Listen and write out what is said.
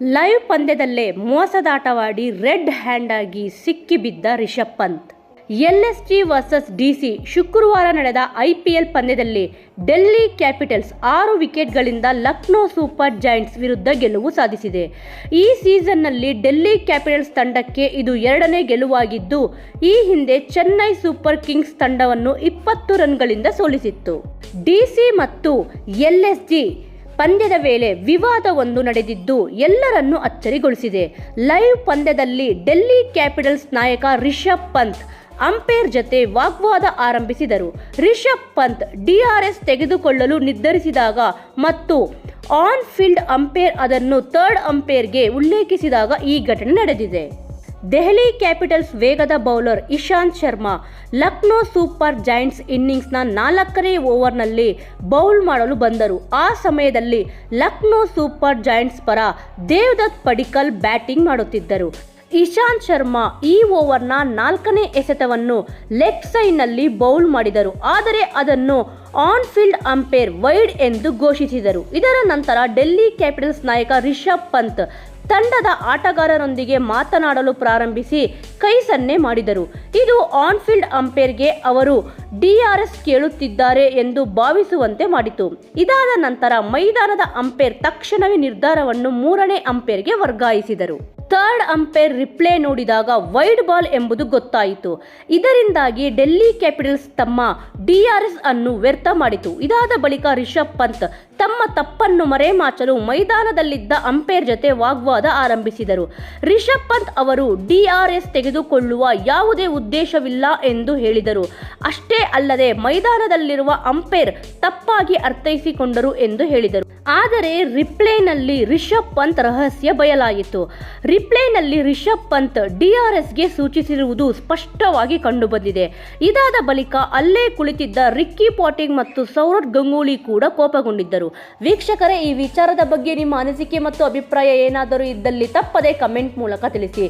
Live ಪಂದ್ಯದಲ್ಲೇ ಮೋಸದಾಟವಾಡಿ red hand ಆಗಿ ಸಿಕ್ಕಿಬಿದ್ದ Rishabh Pant. L S T versus DC ಶುಕ್ರವಾರ ನಡೆದ IPL ಪಂದ್ಯದಲ್ಲಿ ಡೆಲ್ಲಿ ಕ್ಯಾಪಿಟಲ್ಸ್ ಆರು ವಿಕೆಟ್ಗಳಿಂದ ಲಕ್ನೋ ಸೂಪರ್ ಜೈಂಟ್ಸ್ ವಿರುದ್ಧ ಗೆಲುವು ಸಾಧಿಸಿದೆ. ಈ ಸೀಸನ್ನಲ್ಲಿ ಡೆಲ್ಲಿ ಕ್ಯಾಪಿಟಲ್ಸ್ ತಂಡಕ್ಕೆ ಇದು ಎರಡನೇ ಗೆಲುವಾಗಿದ್ದು, ಈ ಹಿಂದೆ ಚೆನ್ನೈ ಸೂಪರ್ ಕಿಂಗ್ಸ್ ತಂಡವನ್ನು ಇಪ್ಪತ್ತು ರನ್ಗಳಿಂದ ಸೋಲಿಸಿತ್ತು. ಡಿಸಿ ಮತ್ತು ಎಲ್ಎಸ್ಜಿ ಪಂದ್ಯದ ವೇಳೆ ವಿವಾದವೊಂದು ನಡೆದಿದ್ದು ಎಲ್ಲರನ್ನೂ ಅಚ್ಚರಿಗೊಳಿಸಿದೆ. ಲೈವ್ ಪಂದ್ಯದಲ್ಲಿ ಡೆಲ್ಲಿ ಕ್ಯಾಪಿಟಲ್ಸ್ ನಾಯಕ ರಿಷಬ್ ಪಂತ್ ಅಂಪೈರ್ ಜತೆ ವಾಗ್ವಾದ ಆರಂಭಿಸಿದರು. ರಿಷಬ್ ಪಂತ್ ಡಿಆರ್ಎಸ್ ತೆಗೆದುಕೊಳ್ಳಲು ನಿರ್ಧರಿಸಿದಾಗ ಮತ್ತು ಆನ್ ಫೀಲ್ಡ್ ಅಂಪೈರ್ ಅದನ್ನು ಥರ್ಡ್ ಅಂಪೈರ್ಗೆ ಉಲ್ಲೇಖಿಸಿದಾಗ ಈ ಘಟನೆ ನಡೆದಿದೆ. ದೆಹಲಿ ಕ್ಯಾಪಿಟಲ್ಸ್ ವೇಗದ bowler Ishant Sharma Lucknow super giants ಇನ್ನಿಂಗ್ಸ್ನ ನಾಲ್ಕನೇ ಓವರ್ನಲ್ಲಿ ಬೌಲ್ ಮಾಡಲು ಬಂದರು. ಆ ಸಮಯದಲ್ಲಿ ಲಕ್ನೋ ಸೂಪರ್ ಜೈಂಟ್ಸ್ ಪರ ದೇವದತ್ ಪಡಿಕಲ್ ಬ್ಯಾಟಿಂಗ್ ಮಾಡುತ್ತಿದ್ದರು. ಇಶಾಂತ್ ಶರ್ಮಾ ಈ ಓವರ್ನ ನಾಲ್ಕನೇ ಎಸೆತವನ್ನು ಲೆಗ್ ಸೈಡ್ನಲ್ಲಿ ಬೌಲ್ ಮಾಡಿದರು. ಆದರೆ ಅದನ್ನು ಆನ್ ಫೀಲ್ಡ್ ಅಂಪೈರ್ ವೈಡ್ ಎಂದು ಘೋಷಿಸಿದರು. ಇದರ ನಂತರ ಡೆಲ್ಲಿ ಕ್ಯಾಪಿಟಲ್ಸ್ ನಾಯಕ ರಿಷಬ್ ಪಂತ್ ತಂಡದ ಆಟಗಾರರೊಂದಿಗೆ ಮಾತನಾಡಲು ಪ್ರಾರಂಭಿಸಿ ಕೈ ಸನ್ನೆ ಮಾಡಿದರು. ಇದು ಆನ್ಫೀಲ್ಡ್ ಅಂಪೈರ್ಗೆ ಅವರು ಡಿಆರ್ಎಸ್ ಕೇಳುತ್ತಿದ್ದಾರೆ ಎಂದು ಭಾವಿಸುವಂತೆ ಮಾಡಿತು. ಇದಾದ ನಂತರ ಮೈದಾನದ ಅಂಪೇರ್ ತಕ್ಷಣವೇ ನಿರ್ಧಾರವನ್ನು ಮೂರನೇ ಅಂಪೈರ್ಗೆ ವರ್ಗಾಯಿಸಿದರು. ಥರ್ಡ್ ಅಂಪೈರ್ ರಿಪ್ಲೇ ನೋಡಿದಾಗ ವೈಡ್ ಬಾಲ್ ಎಂಬುದು ಗೊತ್ತಾಯಿತು. ಇದರಿಂದಾಗಿ ಡೆಲ್ಲಿ ಕ್ಯಾಪಿಟಲ್ಸ್ ತಮ್ಮ ಡಿಆರ್ಎಸ್ ಅನ್ನು ವ್ಯರ್ಥ ಮಾಡಿತು. ಇದಾದ ಬಳಿಕ ರಿಷಬ್ ಪಂತ್ ತಮ್ಮ ತಪ್ಪನ್ನು ಮರೆಮಾಚಲು ಮೈದಾನದಲ್ಲಿದ್ದ ಅಂಪೈರ್ ಜೊತೆ ವಾಗ್ವಾದ ಆರಂಭಿಸಿದರು. ರಿಷಬ್ ಪಂತ್ ಅವರು ಡಿಆರ್ಎಸ್ ತೆಗೆದುಕೊಳ್ಳುವ ಯಾವುದೇ ಉದ್ದೇಶವಿಲ್ಲ ಎಂದು ಹೇಳಿದರು. ಅಷ್ಟೇ ಅಲ್ಲದೆ ಮೈದಾನದಲ್ಲಿರುವ ಅಂಪೈರ್ ತಪ್ಪಾಗಿ ಅರ್ಥೈಸಿಕೊಂಡರು ಎಂದು ಹೇಳಿದರು. ಆದರೆ ರಿಪ್ಲೇನಲ್ಲಿ ರಿಷಬ್ ಪಂತ್ ರಹಸ್ಯ ಬಯಲಾಯಿತು. ರಿಪ್ಲೇನಲ್ಲಿ ರಿಷಬ್ ಪಂತ್ ಡಿಆರ್ಎಸ್ಗೆ ಸೂಚಿಸಿರುವುದು ಸ್ಪಷ್ಟವಾಗಿ ಕಂಡುಬಂದಿದೆ. ಇದಾದ ಬಳಿಕ ಅಲ್ಲೇ ಕುಳಿತಿದ್ದ ರಿಕ್ಕಿ ಪಾಟಿಂಗ್ ಮತ್ತು ಸೌರಭ್ ಗಂಗೂಲಿ ಕೂಡ ಕೋಪಗೊಂಡಿದ್ದರು. ವೀಕ್ಷಕರೇ, ಈ ವಿಚಾರದ ಬಗ್ಗೆ ನಿಮ್ಮ ಅನಿಸಿಕೆ ಮತ್ತು ಅಭಿಪ್ರಾಯ ಏನಾದರೂ ಇದ್ದಲ್ಲಿ ತಪ್ಪದೇ ಕಮೆಂಟ್ ಮೂಲಕ ತಿಳಿಸಿ.